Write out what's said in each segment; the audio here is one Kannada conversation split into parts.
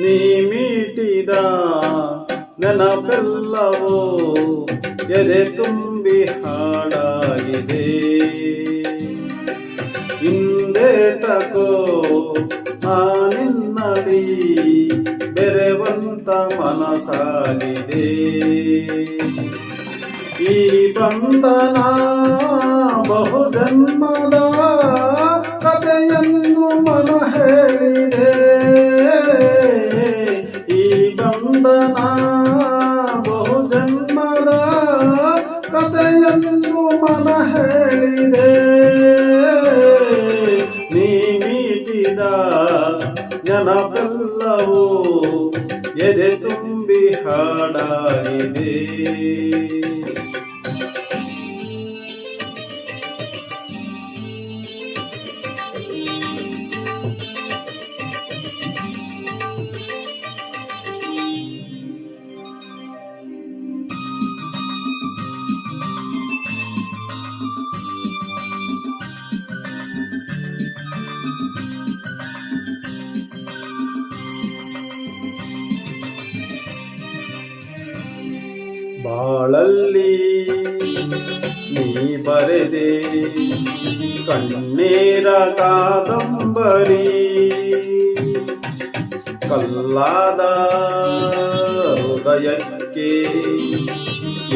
ನೀ ಮೀಟಿದ ನೆನಪೆಲ್ಲವೋ, ಎದೆ ತುಂಬಿ ಹಾಡಾಗಿದೆ. ಹಿಂದೆ ತಗೋ ನಾನಿನ್ನಲಿ ಬೆರೆವಂತ ಮನಸಾಗಿದೆ ಈ ಬಂಧನ ಬಹುಜನ್ಮದ ಕಥೆಯನ್ನು ಮನ ಹೇಳಿದೆ. ತುಂಬಿ ಬಾಳಲ್ಲಿ ನೀ ಬರೆದೆ ಕಣ್ಣೀರ ಕಾದಂಬರಿ. ಕಲ್ಲಾದ ಹೃದಯಕ್ಕೆ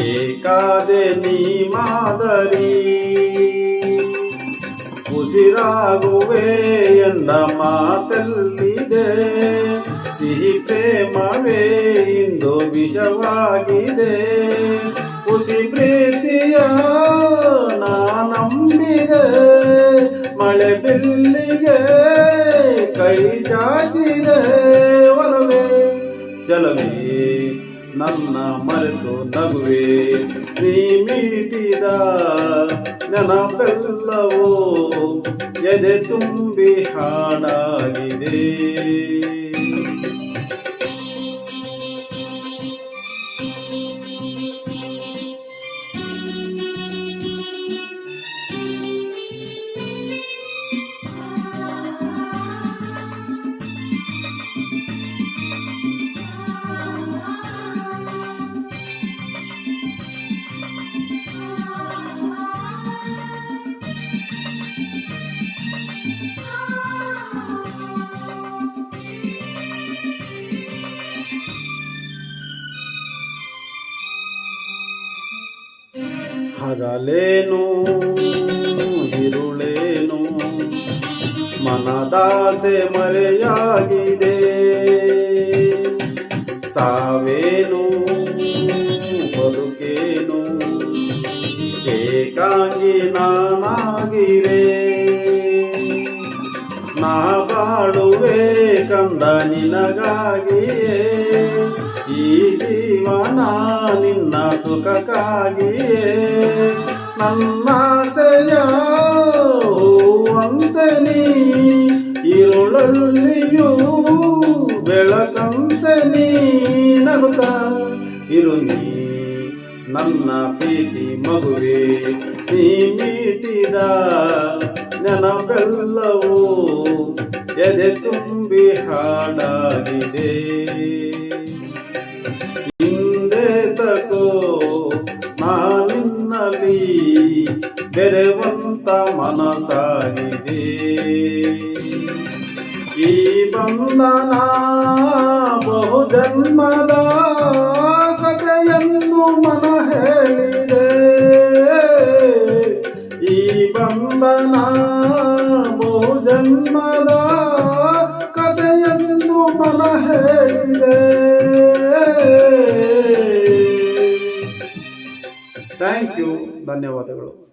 ಏಕಾದೆ ನೀ ಮಾದರಿ. ಉಸಿರಾಗುವೆ ಎಂದ ಮಾತಲ್ಲಿದೆ. ಸಿಹಿ ಪ್ರೇಮವೇ ಇಂದು ವಿಷವಾಗಿದೆ. ಉಸಿ ಪ್ರೀತಿಯ ನಾ ನಂಬಿದೆ. ಮಳೆ ಬಿಲ್ಲಿಗೆ ಕೈ ಚಾಚಿದೆ. ಒಲವೇ ಚಲವೇ ನನ್ನ ಮರೆತು ನಗುವೆ. ನೀ ಮೀಟಿದ ನೆನಪೆಲ್ಲವೋ ಎದೆ ತುಂಬಿ ಹಾಡಾಗಿದೆ. ಹಗಲೇನು ಇರುಳೇನು? ಮನದಾಸೆ ಮರೆಯಾಗಿದೆ. ಸಾವೇನು? ಬದುಕೇನು? ಏಕಾಂಗಿ ನಾನಾಗಿರೆ ನಾ ಬಾಳುವೆ ಕಂದ ನಿನಗಾಗಿಯೇ. ಈ ಜೀವನ ನಿನ್ನ ಸುಖಕ್ಕಾಗಿಯೇ. ನನ್ನಾಸೆಯ ಅಂತನಿ ಇರುಳಲ್ಲಿಯೂ ಬೆಳಕಂತನಿ ನಗುತ್ತ. ಇರು ನೀ, ನನ್ನ ಪ್ರೀತಿ ಮಗುವೆ, ನೀ ನೀಟಿದ ನೆನಪೆಲ್ಲವೂ ಎದೆ ತುಂಬಿ ಹಾಡಾಗಿದೆ. ಮನಸಾಗಿದೆ. ಈ ಬಂಧನ ಬಹುಜನ್ಮದ ಕಥೆಯನ್ನು ಮನ ಹೇಳಿದೆ. ಈ ಬಂಧನ ಬಹುಜನ್ಮದ ಕಥೆಯನ್ನು ಮನ ಹೇಳಿದೆ. ಥ್ಯಾಂಕ್ ಯು ಧನ್ಯವಾದಗಳು.